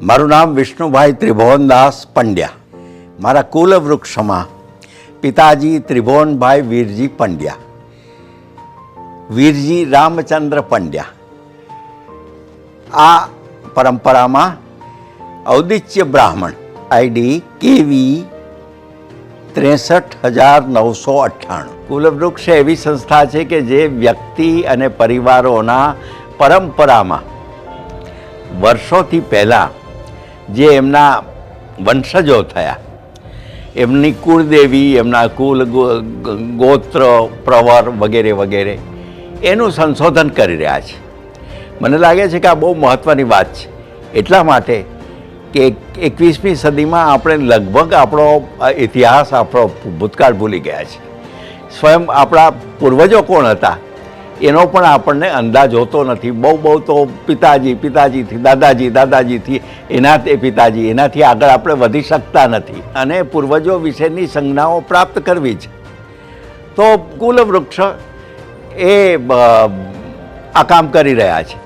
મારું નામ વિષ્ણુભાઈ ત્રિભુવનદાસ પંડ્યા. મારા કુલ વૃક્ષમાં પિતાજી ત્રિભુવનભાઈ વીરજી પંડ્યા. વીરજી રામચંદ્ર પંડ્યા. આ પરંપરામાં ઔદિત્ય બ્રાહ્મણ આઈડી કેવી ત્રેસઠ હજાર નવસો અઠ્ઠાણું. કુલવૃક્ષ એવી સંસ્થા છે કે જે વ્યક્તિ અને પરિવારોના પરંપરામાં વર્ષોથી પહેલાં જે એમના વંશજો થયા. એમની કુળદેવી, એમના કુલ ગોત્ર, પ્રવર વગેરે વગેરે એનું સંશોધન કરી રહ્યા છે. મને લાગે છે કે આ બહુ મહત્ત્વની વાત છે. એટલા માટે કે એકવીસમી સદીમાં આપણે લગભગ આપણો ઇતિહાસ આપણો ભૂતકાળ ભૂલી ગયા છે. સ્વયં આપણા પૂર્વજો કોણ હતા? એનો પણ આપણને અંદાજ હોતો નથી. બહુ બહુ તો પિતાજી, પિતાજીથી, દાદાજી, દાદાજીથી એના તે પિતાજી, એનાથી આગળ આપણે વધી શકતા નથી. અને પૂર્વજો વિશેની સંજ્ઞાઓ પ્રાપ્ત કરવી છે. તો કુલવૃક્ષ એ આ કામ કરી રહ્યા છે.